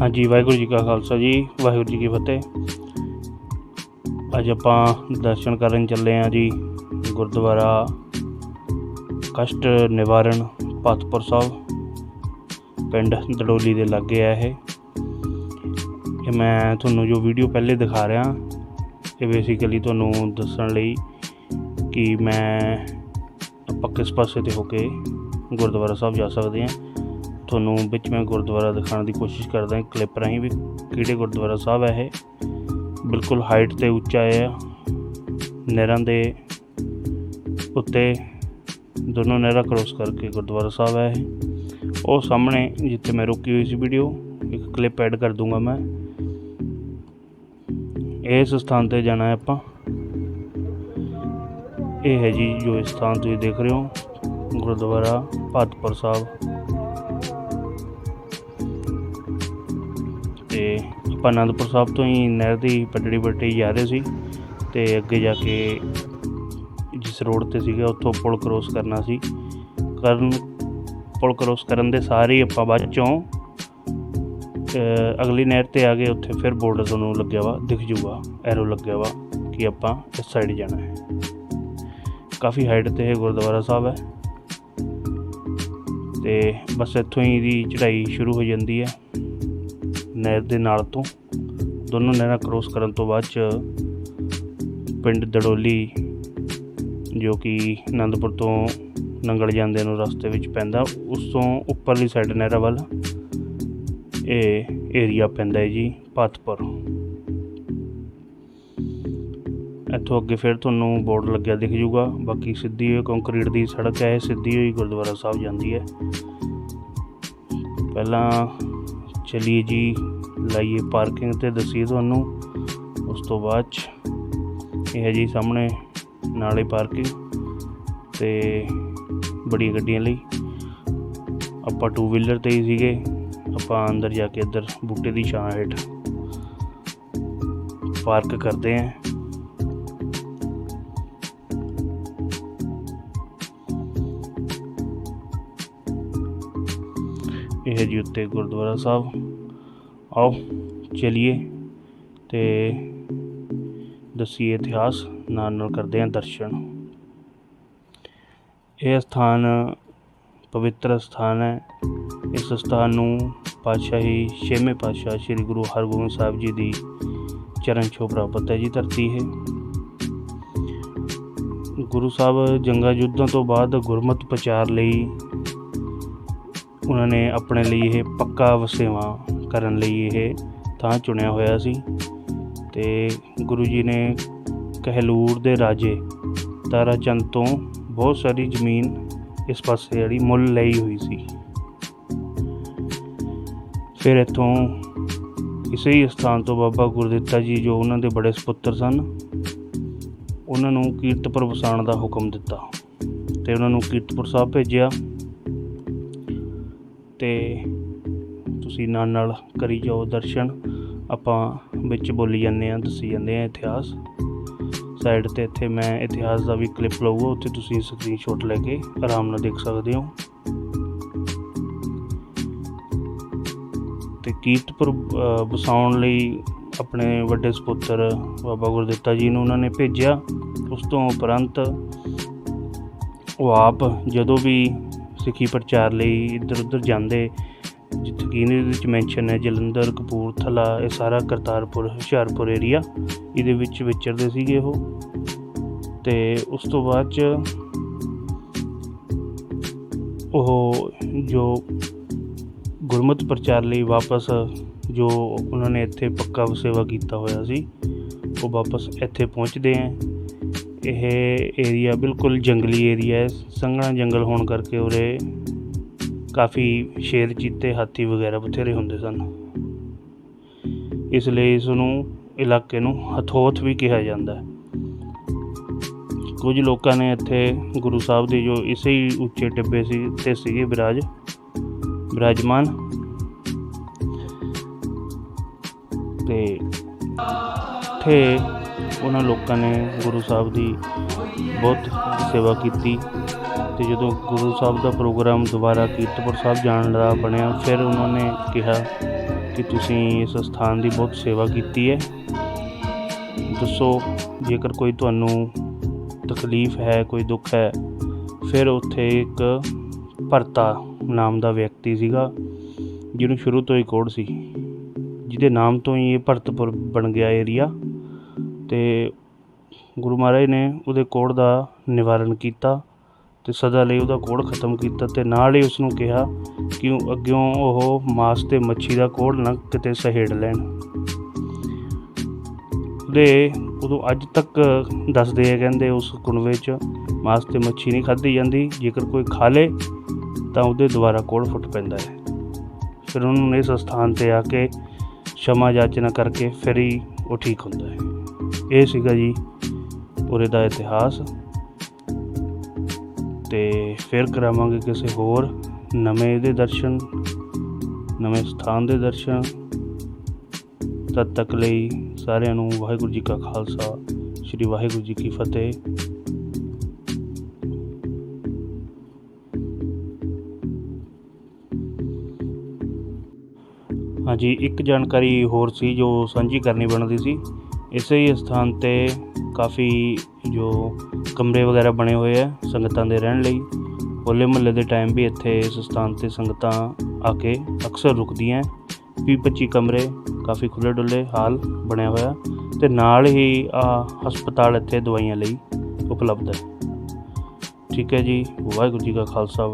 ਹਾਂਜੀ, ਵਾਹਿਗੁਰੂ ਜੀ ਕਾ ਖਾਲਸਾ ਜੀ, ਵਾਹਿਗੁਰੂ ਜੀ ਕੀ ਫਤਿਹ। ਅੱਜ ਆਪਾਂ ਦਰਸ਼ਨ ਕਰਨ ਚੱਲੇ ਹਾਂ ਜੀ, ਗੁਰਦੁਆਰਾ ਕਸ਼ਟ ਨਿਵਾਰਨ ਪਤਪੁਰ ਸਾਹਿਬ। ਪਿੰਡ ਦੜੋਲੀ ਦੇ ਲਾਗੇ ਆ ਇਹ। ਇਹ ਮੈਂ ਤੁਹਾਨੂੰ ਜੋ ਵੀਡੀਓ ਪਹਿਲੇ ਦਿਖਾ ਰਿਹਾ, ਇਹ ਬੇਸਿਕਲੀ ਤੁਹਾਨੂੰ ਦੱਸਣ ਲਈ ਕਿ ਮੈਂ ਆਪਾਂ ਕਿਸ ਪਾਸੇ ਤੇ ਹੋ ਕੇ ਗੁਰਦੁਆਰਾ ਸਾਹਿਬ ਜਾ ਸਕਦੇ ਹਾਂ। ਤੁਹਾਨੂੰ ਵਿੱਚ ਮੈਂ ਗੁਰਦੁਆਰਾ ਦਿਖਾਉਣ ਦੀ ਕੋਸ਼ਿਸ਼ ਕਰਦਾ ਹਾਂ। ਕਲਿੱਪ ਰਾਹੀਂ ਵੀ ਕਿਹੜੇ ਗੁਰਦੁਆਰਾ ਸਾਹਿਬ ਹੈ ਇਹ? ਬਿਲਕੁਲ ਹਾਈਟ ਤੇ ਉੱਚਾ ਹੈ ਨਹਿਰਾਂ ਦੇ ਉੱਤੇ ਦੋਨੋਂ ਨਹਿਰਾਂ ਕ੍ਰੋਸ ਕਰਕੇ ਗੁਰਦੁਆਰਾ ਸਾਹਿਬ ਹੈ ਇਹ। ਉਹ ਸਾਹਮਣੇ ਜਿੱਥੇ ਮੈਂ ਰੁਕੀ ਹੋਈ ਸੀ ਵੀਡੀਓ ਇੱਕ ਕਲਿੱਪ ਐਡ ਕਰ ਦੂੰਗਾ ਮੈਂ। ਇਸ ਸਥਾਨ ਤੇ ਜਾਣਾ ਹੈ ਆਪਾਂ। ਇਹ ਹੈ ਜੀ ਜੋ ਇਹ ਸਥਾਨ ਤੁਸੀਂ ਦੇਖ ਰਹੇ ਹੋ, ਗੁਰਦੁਆਰਾ ਭਾਤਪੁਰ ਸਾਹਿਬ। ਤੇ ਆਪਾਂ ਅਨੰਦਪੁਰ ਸਾਹਿਬ ਤੋਂ ਹੀ ਨਹਿਰ ਦੀ ਪੱਟੜੀ ਪੱਟੀ ਜਾ ਰਹੇ ਸੀ ਤੇ ਅੱਗੇ ਜਾ ਕੇ ਜਿਸ ਰੋਡ ਤੇ ਸੀਗਾ, ਉੱਥੋਂ ਪੁਲ ਕ੍ਰੋਸ ਕਰਨਾ ਸੀ। ਕਰਨ, ਪੁਲ ਕ੍ਰੋਸ ਕਰਨ ਦੇ ਸਾਰੇ ਹੀ ਆਪਾਂ ਬਾਅਦ ਚੋਂ ਅਗਲੀ ਨਹਿਰ ਤੇ ਆ ਗਏ ਉੱਥੇ ਫਿਰ ਬੋਰਡ ਤੁਹਾਨੂੰ ਲੱਗਿਆ ਵਾ, ਦਿਖ ਜੂਗਾ ਐਰੋ ਲੱਗਿਆ ਵਾ ਕਿ ਆਪਾਂ ਇਸ ਸਾਈਡ ਜਾਣਾ ਹੈ। ਕਾਫੀ ਹਾਈਟ ਤੇ ਇਹ ਗੁਰਦੁਆਰਾ ਸਾਹਿਬ ਹੈ। ਤੇ ਬਸ ਇੱਥੋਂ ਹੀ ਦੀ ਚੜ੍ਹਾਈ ਸ਼ੁਰੂ ਹੋ ਜਾਂਦੀ ਹੈ। ਨਹਿਰ ਦੇ ਨਾਲ ਤੋਂ, ਦੋਨੋਂ ਨਹਿਰਾਂ ਕ੍ਰੋਸ ਕਰਨ ਤੋਂ ਬਾਅਦ ਚ ਪਿੰਡ ਦੜੋਲੀ, ਜੋ ਕਿ ਆਨੰਦਪੁਰ ਤੋਂ ਨੰਗਲ ਜਾਂਦੇ ਨੂੰ ਰਸਤੇ ਵਿੱਚ ਪੈਂਦਾ, ਉਸ ਤੋਂ ਉੱਪਰਲੀ ਸਾਈਡ ਨਹਿਰਾਂ ਵੱਲ ਇਹ ਏਰੀਆ ਪੈਂਦਾ ਹੈ ਜੀ, ਪਾਤਪੁਰ। ਇੱਥੋਂ ਅੱਗੇ ਫਿਰ ਤੁਹਾਨੂੰ ਬੋਰਡ ਲੱਗਿਆ ਦਿਖ ਜੂਗਾ ਬਾਕੀ ਸਿੱਧੀ ਹੋਈ ਕੰਕਰੀਟ ਦੀ ਸੜਕ ਹੈ, ਇਹ ਸਿੱਧੀ ਹੋਈ ਗੁਰਦੁਆਰਾ ਸਾਹਿਬ ਜਾਂਦੀ ਹੈ। ਪਹਿਲਾਂ ਚਲਿਏ ਜੀ, ਲਾਈਏ ਪਾਰਕਿੰਗ ਤੇ ਦੱਸੀਏ ਤੁਹਾਨੂੰ। ਉਸ ਤੋਂ ਬਾਅਦ 'ਚ ਇਹ ਹੈ ਜੀ ਸਾਹਮਣੇ, ਨਾਲੇ ਪਾਰਕਿੰਗ ਤੇ ਬੜੀਆਂ ਗੱਡੀਆਂ ਲਈ। ਆਪਾਂ ਟੂ ਵੀਲਰ ਤੇ ਹੀ ਸੀਗੇ, ਆਪਾਂ ਅੰਦਰ ਜਾ ਕੇ ਇੱਧਰ ਬੂਟੇ ਦੀ ਛਾਂ ਹੇਠ ਪਾਰਕ ਕਰਦੇ ਆਂ ਹੈ ਜੀ ਉੱਤੇ ਗੁਰਦੁਆਰਾ ਸਾਹਿਬ। ਆਓ ਚਲਿਏ ਤੇ ਦਸੀਏ ਇਤਿਹਾਸ, ਨਾਲ ਨਾਲ ਕਰਦੇ ਹਾਂ ਦਰਸ਼ਨ। ਇਹ ਸਥਾਨ ਪਵਿੱਤਰ ਸਥਾਨ ਹੈ। ਇਸ ਸਥਾਨ ਨੂੰ ਪਾਤਸ਼ਾਹੀ ਛੇਵੇਂ ਪਾਤਸ਼ਾਹ ਸ੍ਰੀ ਗੁਰੂ ਹਰਗੋਬਿੰਦ ਸਾਹਿਬ ਜੀ ਦੀ ਚਰਨ ਛੋਹ ਪ੍ਰਾਪਤ ਹੈ ਜੀ, ਧਰਤੀ ਹੈ। ਗੁਰੂ ਸਾਹਿਬ ਜੰਗਾਂ ਯੁੱਧਾਂ ਤੋਂ ਬਾਅਦ ਗੁਰਮਤ ਪ੍ਰਚਾਰ ਲਈ ਉਹਨਾਂ ਨੇ ਆਪਣੇ ਲਈ ਇਹ ਪੱਕਾ ਵਸੇਵਾ ਕਰਨ ਲਈ ਇਹ ਥਾਂ ਚੁਣਿਆ ਹੋਇਆ ਸੀ ਤੇ ਗੁਰੂ ਜੀ ਨੇ ਕਹਿਲੂਰ ਦੇ ਰਾਜੇ ਤਾਰਾਚੰਦ ਤੋਂ ਬਹੁਤ ਸਾਰੀ ਜ਼ਮੀਨ ਇਸ ਪਾਸੇ ਜਿਹੜੀ ਮੁੱਲ ਲਈ ਹੋਈ ਸੀ। ਫਿਰ ਇੱਥੋਂ ਇਸੇ ਹੀ ਸਥਾਨ ਤੋਂ ਬਾਬਾ ਗੁਰਦਿੱਤਾ ਜੀ ਜੋ ਉਹਨਾਂ ਦੇ ਬੜੇ ਸੁਪੁੱਤਰ ਸਨ, ਉਹਨਾਂ ਨੂੰ ਕੀਰਤਪੁਰ ਵਸਾਉਣ ਦਾ ਹੁਕਮ ਦਿੱਤਾ ਤੇ ਉਹਨਾਂ ਨੂੰ ਕੀਰਤਪੁਰ ਸਾਹਿਬ ਭੇਜਿਆ। ਤੇ ਤੁਸੀਂ ਨਾਲ ਨਾਲ ਕਰੀ ਜਾਓ ਦਰਸ਼ਨ। ਆਪਾਂ ਵਿੱਚ ਬੋਲੀ ਜਾਂਦੇ ਆ ਦੱਸੀ ਜਾਂਦੇ ਆ ਇਤਿਹਾਸ। ਸਾਈਡ ਤੇ ਇੱਥੇ ਮੈਂ ਇਤਿਹਾਸ ਦਾ ਵੀ ਕਲਿੱਪ ਲਊਗਾ ਉੱਥੇ ਤੁਸੀਂ ਸਕਰੀਨਸ਼ਾਟ ਲੈ ਕੇ ਆਰਾਮ ਨਾਲ ਦੇਖ ਸਕਦੇ ਹੋ। ਤੇ ਕੀਰਤਪੁਰ ਅ, ਵਸਾਉਣ ਲਈ ਆਪਣੇ ਵੱਡੇ ਸੁਪੁੱਤਰ ਬਾਬਾ ਗੁਰਦਿੱਤਾ ਜੀ ਨੂੰ ਉਹਨਾਂ ਨੇ ਭੇਜਿਆ। ਉਸ ਤੋਂ ਉਪਰੰਤ ਉਹ ਆਪ ਜਦੋਂ ਵੀ ਸਿੱਖੀ ਪ੍ਰਚਾਰ ਲਈ ਇੱਧਰ ਉੱਧਰ ਜਾਂਦੇ। ਜਿੱਥੇ ਕਿ ਇਹਦੇ ਵਿੱਚ ਮੈਂਸ਼ਨ ਹੈ ਜਲੰਧਰ, ਕਪੂਰਥਲਾ, ਇਹ ਸਾਰਾ ਕਰਤਾਰਪੁਰ, ਹੁਸ਼ਿਆਰਪੁਰ ਏਰੀਆ ਇਹਦੇ ਵਿੱਚ ਵਿਚਰਦੇ ਸੀਗੇ ਉਹ। ਤੇ ਉਸ ਤੋਂ ਬਾਅਦ ਚ ਉਹ ਜੋ ਗੁਰਮਤ ਪ੍ਰਚਾਰ ਲਈ ਵਾਪਸ ਜੋ ਉਹਨਾਂ ਨੇ ਇੱਥੇ ਪੱਕਾ ਸੇਵਾ ਕੀਤਾ ਹੋਇਆ ਸੀ, ਉਹ ਵਾਪਸ ਇੱਥੇ ਪਹੁੰਚਦੇ ਹੈ। ਇਹ ਏਰੀਆ ਬਿਲਕੁਲ ਜੰਗਲੀ ਏਰੀਆ ਹੈ। ਸੰਘਣਾ ਜੰਗਲ ਹੋਣ ਕਰਕੇ ਉਰੇ ਕਾਫੀ ਸ਼ੇਰ, ਚੀਤੇ, ਹਾਥੀ ਵਗੈਰਾ ਬਥੇਰੇ ਹੁੰਦੇ ਸਨ। ਇਸ ਲਈ ਇਸ ਨੂੰ ਇਲਾਕੇ ਨੂੰ ਹਥੋਥ ਵੀ ਕਿਹਾ ਜਾਂਦਾ ਹੈ। ਕੁਝ ਲੋਕਾਂ ਨੇ ਇੱਥੇ ਗੁਰੂ ਸਾਹਿਬ ਦੇ ਜੋ ਇਸੇ ਹੀ ਉੱਚੇ ਟਿੱਬੇ ਸੀ ਤੇ ਸੀਗੇ ਵਿਰਾਜ ਵਿਰਾਜਮਾਨ ਤੇ ਇੱਥੇ ਉਹਨਾਂ ਲੋਕਾਂ ਨੇ ਗੁਰੂ ਸਾਹਿਬ ਦੀ ਬਹੁਤ ਸੇਵਾ ਕੀਤੀ ਅਤੇ ਜਦੋਂ ਗੁਰੂ ਸਾਹਿਬ ਦਾ ਪ੍ਰੋਗਰਾਮ ਦੁਬਾਰਾ ਕੀਰਤਪੁਰ ਸਾਹਿਬ ਜਾਣ ਦਾ ਬਣਿਆ, ਫਿਰ ਉਹਨਾਂ ਨੇ ਕਿਹਾ ਕਿ ਤੁਸੀਂ ਇਸ ਸਥਾਨ ਦੀ ਬਹੁਤ ਸੇਵਾ ਕੀਤੀ ਹੈ। ਦੱਸੋ, ਜੇਕਰ ਕੋਈ ਤੁਹਾਨੂੰ ਤਕਲੀਫ ਹੈ, ਕੋਈ ਦੁੱਖ ਹੈ, ਫਿਰ ਉੱਥੇ ਇੱਕ ਭਰਤਾ ਨਾਮ ਦਾ ਵਿਅਕਤੀ ਸੀਗਾ, ਜਿਹਨੂੰ ਸ਼ੁਰੂ ਤੋਂ ਹੀ ਕੋੜ ਸੀ, ਜਿਹਦੇ ਨਾਮ ਤੋਂ ਹੀ ਇਹ ਭਰਤਪੁਰ ਬਣ ਗਿਆ ਏਰੀਆ ਅਤੇ ਗੁਰੂ ਮਹਾਰਾਜ ਨੇ ਉਹਦੇ ਕੋੜ ਦਾ ਨਿਵਾਰਨ ਕੀਤਾ ਅਤੇ ਸਦਾ ਲਈ ਉਹਦਾ ਕੋੜ ਖਤਮ ਕੀਤਾ ਅਤੇ ਨਾਲ ਹੀ ਉਸਨੂੰ ਕਿਹਾ ਕਿ ਉਹ ਅੱਗਿਓਂ ਉਹ ਮਾਸ ਅਤੇ ਮੱਛੀ ਦਾ ਕੋੜ ਨਾ ਕਿਤੇ ਸਹੇੜ ਲੈਣ। ਉਹਦੇ ਉਦੋਂ ਅੱਜ ਤੱਕ ਦੱਸਦੇ ਆ, ਕਹਿੰਦੇ ਉਸ ਕੁਣਵੇ 'ਚ ਮਾਸ ਤੇ ਮੱਛੀ ਨਹੀਂ ਖਾਧੀ ਜਾਂਦੀ, ਜੇਕਰ ਕੋਈ ਖਾ ਲੇ ਤਾਂ ਉਹਦੇ ਦੁਬਾਰਾ ਕੋਲ ਫੁੱਟ ਪੈਂਦਾ ਹੈ। ਫਿਰ ਉਹਨੂੰ ਇਸ ਸਥਾਨ ਤੇ ਆ ਕੇ ਸ਼ਮਾ ਜਾਚਨਾ ਕਰਕੇ ਫਿਰ ਹੀ ਉਹ ਠੀਕ ਹੁੰਦਾ ਹੈ। ਇਹ ਸੀਗਾ ਜੀ ਉਰੇ ਦਾ ਇਤਿਹਾਸ। ਤੇ ਫਿਰ ਕਰਾਵਾਂਗੇ ਕਿਸੇ ਹੋਰ ਨਵੇਂ ਦੇ ਦਰਸ਼ਨ, ਨਵੇਂ ਸਥਾਨ ਦੇ ਦਰਸ਼ਨ। ਤਦ ਤੱਕ ਲਈ ਸਾਰਿਆਂ ਨੂੰ ਵਾਹਿਗੁਰੂ ਜੀ ਕਾ ਖਾਲਸਾ, ਸ੍ਰੀ ਵਾਹਿਗੁਰੂ ਜੀ ਕੀ ਫਤਿਹ। ਹਾਂਜੀ, ਇੱਕ ਜਾਣਕਾਰੀ ਹੋਰ ਸੀ ਜੋ ਸਾਂਝੀ ਕਰਨੀ ਬਣਦੀ ਸੀ। ਇਸੇ ਹੀ ਸਥਾਨ ਤੇ ਕਾਫੀ ਜੋ ਕਮਰੇ ਵਗੈਰਾ ਬਣੇ ਹੋਏ ਆ ਸੰਗਤਾਂ ਦੇ ਰਹਿਣ ਲਈ। ਹੋਲੇ ਮਹੱਲੇ ਦੇ ਟਾਈਮ ਵੀ ਇੱਥੇ ਇਸ ਸਥਾਨ ਤੇ ਸੰਗਤਾਂ ਆ ਕੇ ਅਕਸਰ ਰੁਕਦੀਆਂ ਵੀਹ 25 ਕਮਰੇ, ਕਾਫੀ ਖੁੱਲੇ ਡੁੱਲੇ ਹਾਲ ਬਣਿਆ ਹੋਇਆ ਤੇ ਨਾਲ ਹੀ ਆ ਹਸਪਤਾਲ ਇੱਥੇ ਦਵਾਈਆਂ ਲਈ ਉਪਲਬਧ ਹੈ ਠੀਕ ਹੈ ਜੀ, ਵਾਹਿਗੁਰੂ ਜੀ ਕਾ ਖਾਲਸਾ